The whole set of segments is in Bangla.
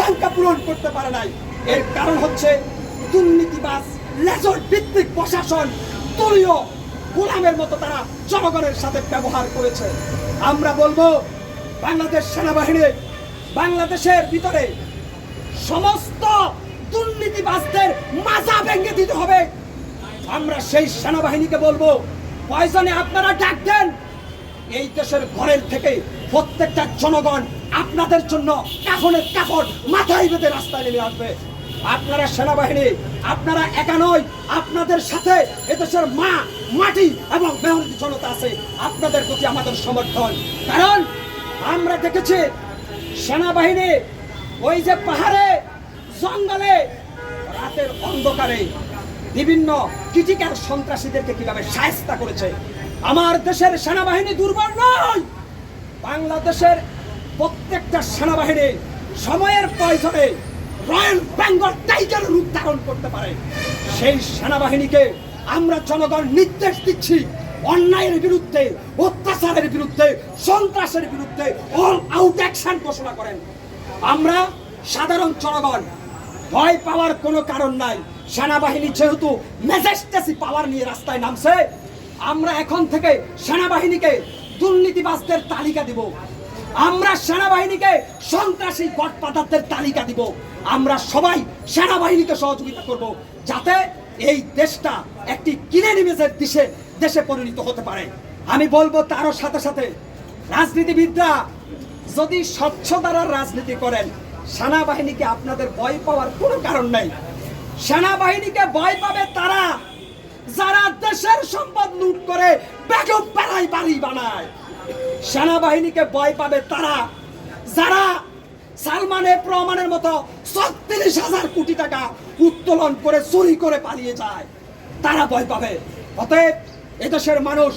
আকাঙ্ক্ষা পূরণ করতে পারে নাই। এর কারণ হচ্ছে দুর্নীতিবাজ লেজর ভিত্তিক প্রশাসন দলীয় গোলামের মতো তারা জনগণের সাথে ব্যবহার করেছে। আমরা বলব, বাংলাদেশ সেনাবাহিনী বাংলাদেশের ভিতরে সমস্ত দুর্নীতিবাসদের মাজা ভেঙে দিতে হবে। আমরা সেই সেনাবাহিনীকে বলব প্রয়োজনে আপনারা ডাক দেন এই দেশের ঘরের থেকে প্রত্যেকটা জনগণ আপনাদের জন্য কাফনের কাপড় মাথায় বেঁধে রাস্তায় নেমে আসবে। আপনারা সেনাবাহিনী, আপনারা একা নয় আপনাদের সাথে এদেশের মা, মাটি এবং মেহনতি জনতা আছে। আপনাদের প্রতি আমাদের সমর্থন। কারণ আমরা দেখেছি সেনাবাহিনী ওই যে পাহাড়ে, জঙ্গলে, রাতের অন্ধকারে বিভিন্ন ক্রিটিক্যাল সন্ত্রাসীদেরকে কীভাবে সায়স্তা করেছে আমার দেশের সেনাবাহিনী দুর্বল নয়। বাংলাদেশের প্রত্যেকটা সেনাবাহিনী সময়ের প্রয়োজনে রয়্যাল বেঙ্গল টাইগার রূপ ধারণ করতে পারে। সেই সেনাবাহিনীকে আমরা জনগণ নির্দেশ দিচ্ছি অন্যায়ের বিরুদ্ধে, অত্যাচারের বিরুদ্ধে, সন্ত্রাসের বিরুদ্ধে অল আউট অ্যাকশন ঘোষণা করেন। আমরা সাধারণ জনগণ, ভয় পাওয়ার কোনো কারণ নাই। সেনাবাহিনী যেহেতু মেজেস্টেসি পাওয়ার নিয়ে রাস্তায় নামছে আমরা এখন থেকে সেনাবাহিনীকে দুর্নীতিবাজদের তালিকা দিব। আমরা সেনাবাহিনীকে সন্ত্রাসী গডপাদারদের তালিকা দিব। আমরা সবাই সেনাবাহিনীকে সহযোগিতা করব যাতে এই দেশটা একটি কিনে নিমেষের দেশে দেশে পরিণত হতে পারে। আমি বলব তারও সাথে সাথে, রাজনীতিবিদরা যদি স্বচ্ছতার রাজনীতি করেন, সেনাবাহিনীকে আপনাদের ভয় পাওয়ার কোনো কারণ নাই। সেনাবাহিনীকে ভয় পাবে তারা, যারা দেশের সম্পদ লুট করে বেগম পাড়ায় বাড়ি বানায়। সেনাবাহিনীকে ভয় পাবে তারা। যারা সালমানের প্রমাণের মতো ছত্রিশ হাজার কোটি টাকা উত্তোলন করে, চুরি করে পালিয়ে যায়, তারা ভয় পাবে। অতএব এদেশের মানুষ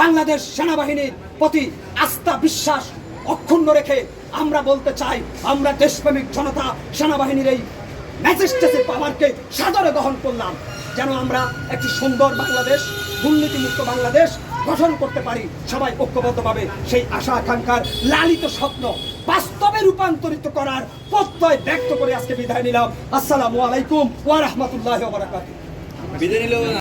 বাংলাদেশ সেনাবাহিনীর প্রতি আস্থা, বিশ্বাস অক্ষুণ্ণ রেখে আমরা বলতে চাই, আমরা দেশপ্রেমিক জনতা সেনাবাহিনীর এই ম্যাজিস্ট্রেটের পাওয়ারকে সাদরে গ্রহণ করলাম। যেন আমরা একটি সুন্দর বাংলাদেশ, দুর্নীতিমুক্ত বাংলাদেশ গঠন করতে পারি। সবাই ঐক্যবদ্ধভাবে সেই আশা আকাঙ্ক্ষার লালিত স্বপ্ন বাস্তবে রূপান্তরিত করার প্রত্যয় ব্যক্ত করে আজকে বিদায় নিলাম। আসসালামু আলাইকুম ওয়া রাহমাতুল্লাহি ওয়া বারাকাতুহু। বিদায়